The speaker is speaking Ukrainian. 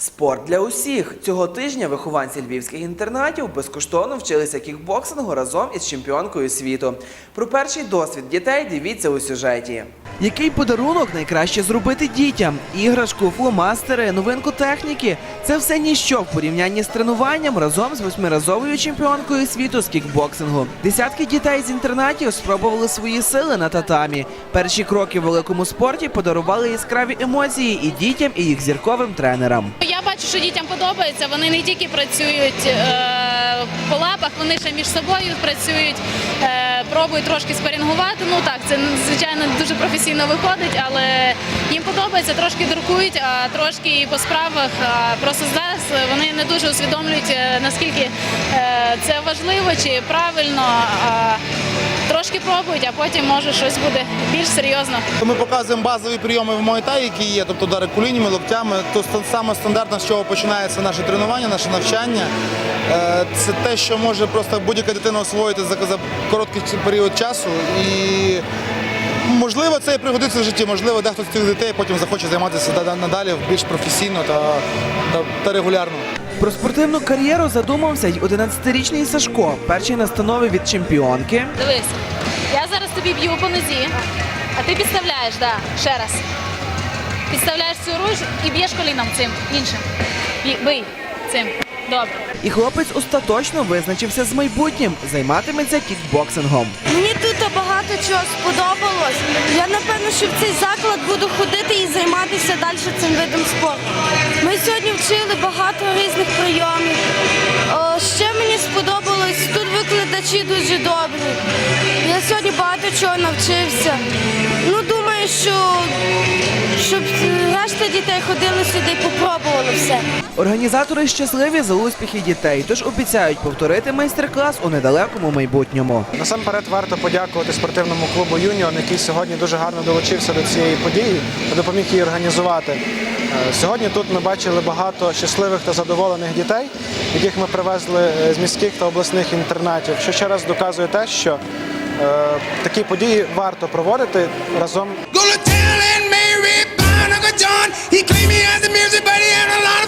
Спорт для усіх цього тижня вихованці львівських інтернатів безкоштовно вчилися кікбоксингу разом із чемпіонкою світу. Про перший досвід дітей дивіться у сюжеті. Який подарунок найкраще зробити дітям? Іграшку, фломастери, новинку техніки це все ніщо в порівнянні з тренуванням разом з восьмиразовою чемпіонкою світу з кікбоксингу. Десятки дітей з інтернатів спробували свої сили на татамі. Перші кроки в великому спорті подарували яскраві емоції і дітям, і їх зірковим тренерам. Бачу, що дітям подобається. Вони не тільки працюють е, по лапах, вони ще між собою працюють, е, пробують трошки спарінгувати. Ну так, це звичайно дуже професійно виходить, але їм подобається, трошки друкують, а трошки і по справах. А просто зараз вони не дуже усвідомлюють, е, наскільки е, це важливо чи правильно. А, Трошки пробують, а потім може щось буде більш серйозно. Ми показуємо базові прийоми в Муайтай, які є, тобто удари колінями, локтями. То саме стандартно, з чого починається наше тренування, наше навчання. Е, Це те, що може просто будь-яка дитина освоїти за короткий період часу. І можливо це і пригодиться в житті. Можливо, дехто з цих дітей потім захоче займатися надалі більш професійно та, та, та регулярно. Про спортивну кар'єру задумався й 11-річний Сашко, перші настанови від чемпіонки. Дивись, я зараз тобі б'ю по нозі, а ти підставляєш, да, ще раз. Підставляєш цю руч і б'єш коліном цим іншим. Бій- Бий цим. Добре. І хлопець остаточно визначився з майбутнім, займатиметься кікбоксингом. Мені багато чого сподобалось. Я напевно, що в цей заклад буду ходити і займатися далі цим видом спорту. Ми сьогодні вчили багато різних прийомів. Ще мені сподобалось, тут викладачі дуже добрі. Я сьогодні багато чого навчився. Ну, думаю, що щоб решта дітей ходили сюди попробували все. Організатори щасливі за успіхи дітей, тож обіцяють повторити майстер-клас у недалекому майбутньому. Насамперед варто подякувати спортивному клубу Юніон, який сьогодні дуже гарно долучився до цієї події та допоміг її організувати. Е, Сьогодні тут ми бачили багато щасливих та задоволених дітей, яких ми привезли е, з міських та обласних інтернатів, що ще раз доказує те, що е, такі події варто проводити разом He claimed he had the music, but he had a lot of